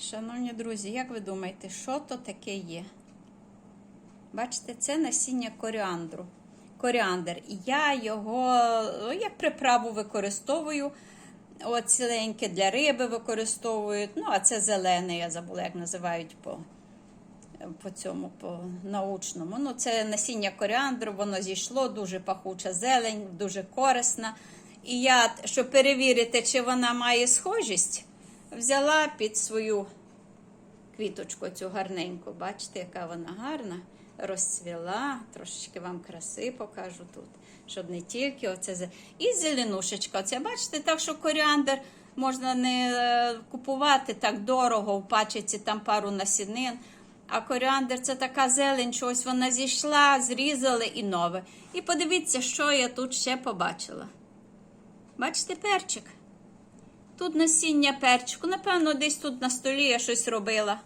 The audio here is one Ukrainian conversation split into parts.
Шановні друзі, як ви думаєте, що то таке є? Бачите, це насіння коріандру. Коріандр. І я його ну, як приправу використовую. От ціленьке для риби використовують. Ну, а це зелене, я забула, як називають по, по цьому, по научному. Ну, це насіння коріандру, воно зійшло, дуже пахуча зелень, дуже корисна. І я, щоб перевірити, чи вона має схожість, взяла під свою квіточку цю гарненьку. Бачите, яка вона гарна. Розцвіла, трошечки вам краси покажу тут, щоб не тільки оце. І зеленушечка. Оце, бачите, так що коріандр можна не е, купувати так дорого, в пачці там пару насінин. А коріандр це така зелень, що ось вона зійшла, зрізали і нове. І подивіться, що я тут ще побачила. Бачите, перчик. Тут насіння перчику. Напевно, десь тут на столі я щось робила.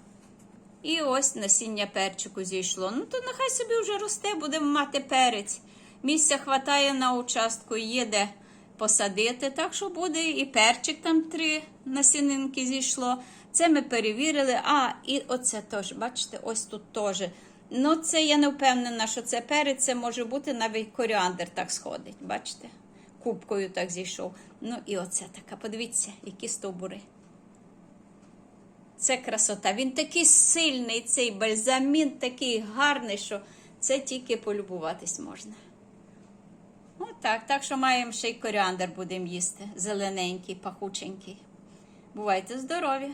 І ось насіння перчику зійшло. Ну, то нехай собі вже росте, будемо мати перець. Місця хватає на участку, є де посадити. Так що буде і перчик там три насінинки зійшло. Це ми перевірили. А, і оце теж, бачите, ось тут теж. Ну, це я не впевнена, що це перець, це може бути навіть коріандр так сходить. Бачите? Кубкою так зійшов. Ну і оце така. Подивіться, які стовбури. Це красота. Він такий сильний, цей бальзамін, такий гарний, що це тільки полюбуватись можна. Отак, так що маємо ще й коріандр будемо їсти. Зелененький, пахученький. Бувайте здорові!